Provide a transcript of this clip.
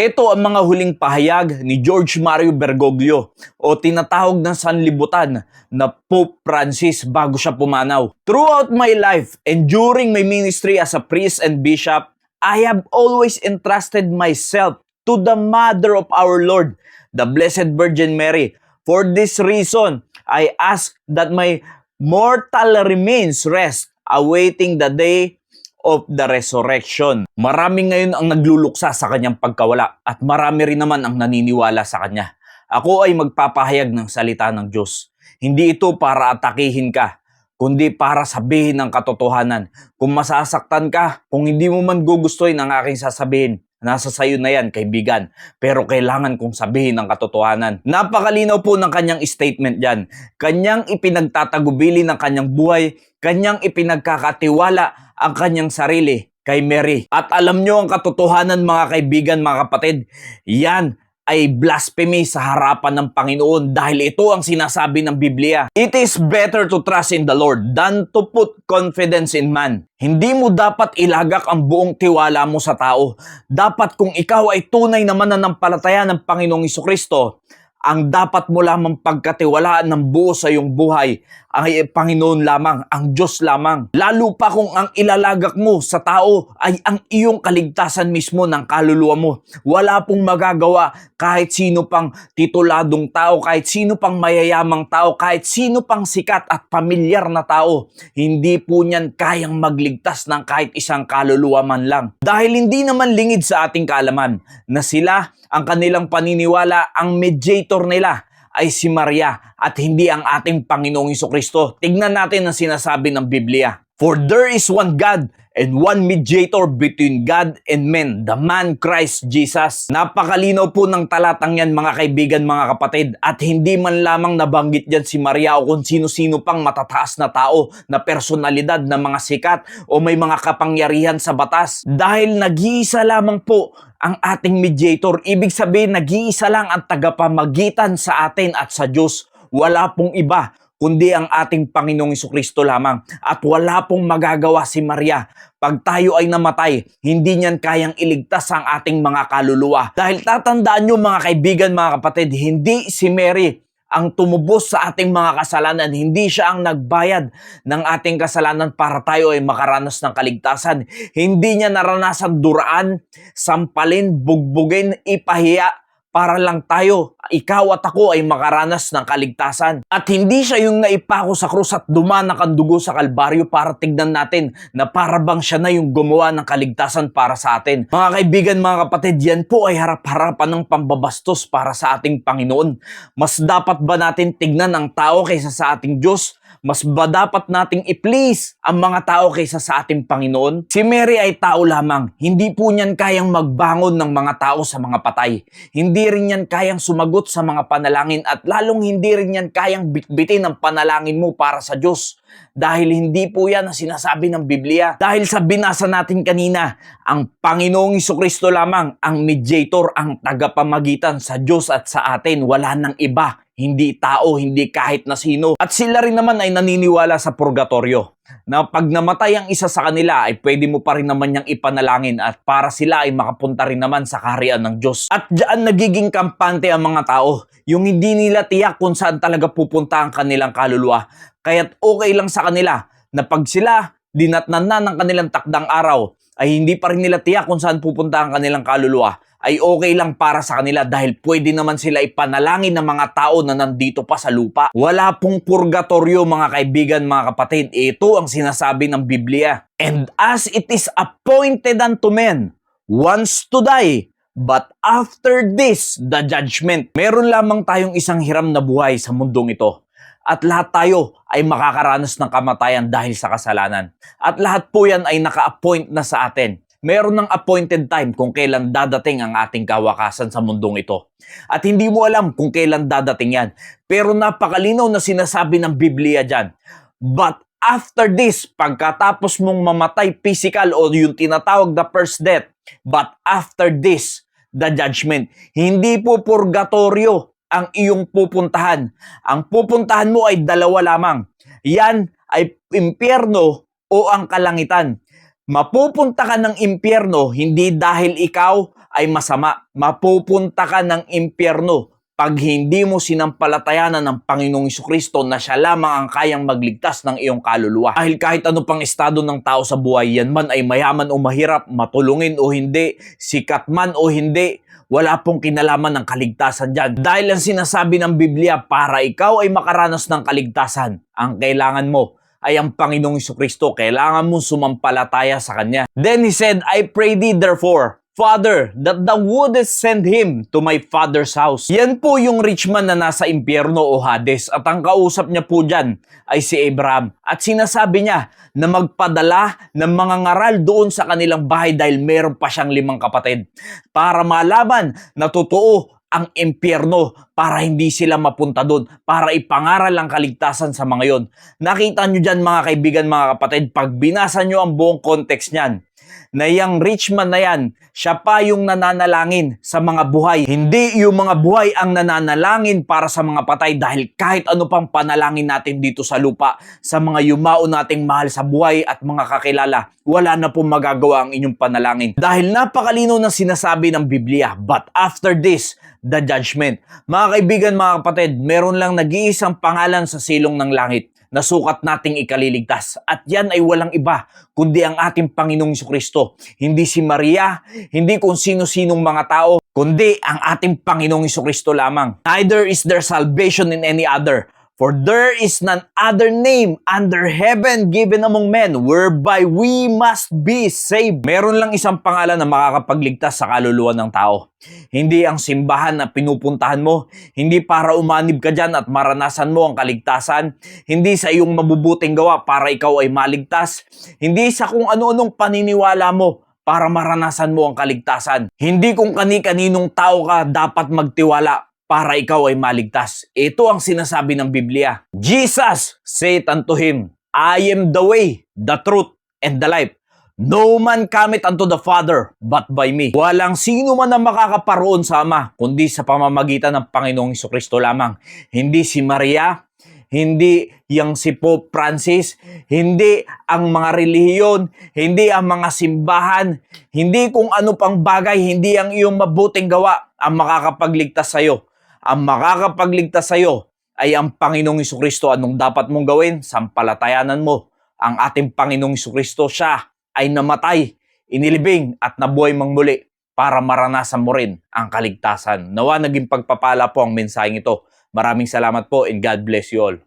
Ito ang mga huling pahayag ni George Mario Bergoglio o tinatawag ng sanlibutan na Pope Francis bago siya pumanaw. Throughout my life and during my ministry as a priest and bishop, I have always entrusted myself to the Mother of our Lord, the Blessed Virgin Mary. For this reason, I ask that my mortal remains rest, awaiting the day of the resurrection. Marami ngayon ang nagluluksa sa kanyang pagkawala at marami rin naman ang naniniwala sa kanya. Ako ay magpapahayag ng salita ng Diyos. Hindi ito para atakihin ka, kundi para sabihin ng katotohanan. Kung masasaktan ka, kung hindi mo man gugustuhin ang aking sasabihin, nasa sayo na yan, kaibigan. Pero kailangan kong sabihin ang katotohanan. Napakalinaw po ng kanyang statement dyan. Kanyang ipinagtatagubili ng kanyang buhay, kanyang ipinagkakatiwala ang kanyang sarili kay Mary. At alam nyo ang katotohanan mga kaibigan, mga kapatid, yan ay blasphemy sa harapan ng Panginoon dahil ito ang sinasabi ng Biblia. It is better to trust in the Lord than to put confidence in man. Hindi mo dapat ilagak ang buong tiwala mo sa tao. Dapat kung ikaw ay tunay na mananampalataya ng Panginoong Kristo, ang dapat mo lamang pagkatiwalaan ng buo sa iyong buhay ay Panginoon lamang, ang Diyos lamang. Lalo pa kung ang ilalagak mo sa tao ay ang iyong kaligtasan mismo ng kaluluwa mo. Wala pong magagawa kahit sino pang tituladong tao, kahit sino pang mayayamang tao, kahit sino pang sikat at pamilyar na tao. Hindi po niyan kayang magligtas ng kahit isang kaluluwa man lang. Dahil hindi naman lingid sa ating kaalaman na sila ang kanilang paniniwala, ang mediator nila ay si Maria at hindi ang ating Panginoong Kristo. Tignan natin ang sinasabi ng Biblia. For there is one God and one mediator between God and men, the man Christ Jesus. Napakalinaw po ng talatang yan mga kaibigan, mga kapatid. At hindi man lamang nabanggit dyan si Maria o kung sino-sino pang matataas na tao na personalidad na mga sikat o may mga kapangyarihan sa batas. Dahil nag-iisa lamang po ang ating mediator. Ibig sabihin, nag-iisa lang ang tagapamagitan sa atin at sa Diyos. Wala pong iba kundi ang ating Panginoong Kristo lamang. At wala pong magagawa si Maria. Pag tayo ay namatay, hindi niyan kayang iligtas ang ating mga kaluluwa. Dahil tatandaan nyo mga kaibigan, mga kapatid, hindi si Mary ang tumubos sa ating mga kasalanan. Hindi siya ang nagbayad ng ating kasalanan para tayo ay makaranas ng kaligtasan. Hindi niya naranasan duraan, sampalin, bugbugin, ipahiya para lang tayo, ikaw at ako ay makaranas ng kaligtasan. At hindi siya yung naipako sa krus at dumanak ang dugo sa kalbaryo para tignan natin na para bang siya na yung gumawa ng kaligtasan para sa atin. Mga kaibigan, mga kapatid, yan po ay harap-harapan ng pambabastos para sa ating Panginoon. Mas dapat ba natin tignan ang tao kaysa sa ating Diyos? Mas ba dapat nating i-please ang mga tao kaysa sa ating Panginoon? Si Mary ay tao lamang. Hindi po niyan kayang magbangon ng mga tao sa mga patay. Hindi rin yan kayang sumagot sa mga panalangin at lalong hindi rin yan kayang bitbitin ang panalangin mo para sa Diyos. Dahil hindi po yan ang sinasabi ng Biblia. Dahil sa binasa natin kanina, ang Panginoong Kristo lamang ang mediator, ang tagapamagitan sa Diyos at sa atin. Wala nang iba hindi tao, hindi kahit na sino. At sila rin naman ay naniniwala sa purgatorio na pag namatay ang isa sa kanila ay pwede mo pa rin naman niyang ipanalangin at para sila ay makapunta rin naman sa kaharian ng Diyos. At diyan nagiging kampante ang mga tao, yung hindi nila tiyak kung saan talaga pupunta ang kanilang kaluluwa. Kaya't okay lang sa kanila na pag sila dinatnan na ng kanilang takdang araw, ay hindi pa rin nila tiyak kung saan pupunta ang kanilang kaluluwa ay okay lang para sa kanila dahil pwede naman sila ipanalangin ng mga tao na nandito pa sa lupa. Wala pong purgatorio mga kaibigan, mga kapatid. Ito ang sinasabi ng Biblia. And as it is appointed unto men once to die, but after this, the judgment. Meron lamang tayong isang hiram na buhay sa mundong ito. At lahat tayo ay makakaranas ng kamatayan dahil sa kasalanan. At lahat po yan ay naka-appoint na sa atin meron ng appointed time kung kailan dadating ang ating kawakasan sa mundong ito. At hindi mo alam kung kailan dadating yan. Pero napakalinaw na sinasabi ng Biblia dyan. But after this, pagkatapos mong mamatay physical o yung tinatawag na first death, but after this, the judgment. Hindi po purgatorio ang iyong pupuntahan. Ang pupuntahan mo ay dalawa lamang. Yan ay impyerno o ang kalangitan mapupunta ka ng impyerno hindi dahil ikaw ay masama. Mapupunta ka ng impyerno pag hindi mo sinampalatayanan ng Panginoong Kristo na siya lamang ang kayang magligtas ng iyong kaluluwa. Dahil kahit ano pang estado ng tao sa buhay, yan man ay mayaman o mahirap, matulungin o hindi, sikat man o hindi, wala pong kinalaman ng kaligtasan dyan. Dahil ang sinasabi ng Biblia, para ikaw ay makaranas ng kaligtasan, ang kailangan mo ay ang Panginoong Kristo. Kailangan mong sumampalataya sa Kanya. Then he said, I pray thee therefore, Father, that thou wouldest send him to my father's house. Yan po yung rich man na nasa impyerno o Hades at ang kausap niya po dyan ay si Abraham. At sinasabi niya na magpadala ng mga ngaral doon sa kanilang bahay dahil meron pa siyang limang kapatid para malaman na totoo ang impyerno para hindi sila mapunta doon, para ipangaral ang kaligtasan sa mga yon. Nakita nyo dyan mga kaibigan, mga kapatid, pag binasa nyo ang buong context niyan, na yung rich man na yan, siya pa yung nananalangin sa mga buhay. Hindi yung mga buhay ang nananalangin para sa mga patay dahil kahit ano pang panalangin natin dito sa lupa, sa mga yumao nating mahal sa buhay at mga kakilala, wala na pong magagawa ang inyong panalangin. Dahil napakalino na sinasabi ng Biblia, but after this, the judgment. Mga kaibigan, mga kapatid, meron lang nag-iisang pangalan sa silong ng langit na sukat nating ikaliligtas. At yan ay walang iba, kundi ang ating Panginoong Kristo. Hindi si Maria, hindi kung sino-sinong mga tao, kundi ang ating Panginoong Kristo lamang. Neither is there salvation in any other. For there is none other name under heaven given among men whereby we must be saved. Meron lang isang pangalan na makakapagligtas sa kaluluwa ng tao. Hindi ang simbahan na pinupuntahan mo, hindi para umanib ka dyan at maranasan mo ang kaligtasan, hindi sa iyong mabubuting gawa para ikaw ay maligtas, hindi sa kung ano-anong paniniwala mo para maranasan mo ang kaligtasan. Hindi kung kani-kaninong tao ka dapat magtiwala para ikaw ay maligtas. Ito ang sinasabi ng Biblia. Jesus said unto him, I am the way, the truth, and the life. No man cometh unto the Father but by me. Walang sino man ang makakaparoon sa Ama, kundi sa pamamagitan ng Panginoong Kristo lamang. Hindi si Maria, hindi yang si Pope Francis, hindi ang mga relihiyon, hindi ang mga simbahan, hindi kung ano pang bagay, hindi ang iyong mabuting gawa ang makakapagligtas sa iyo. Ang makakapagligtas sa iyo ay ang Panginoong Kristo. Anong dapat mong gawin? Sampalatayanan mo ang ating Panginoong Kristo. Siya ay namatay, inilibing at nabuhay mang muli para maranasan mo rin ang kaligtasan. Nawa naging pagpapala po ang mensaheng ito. Maraming salamat po and God bless you all.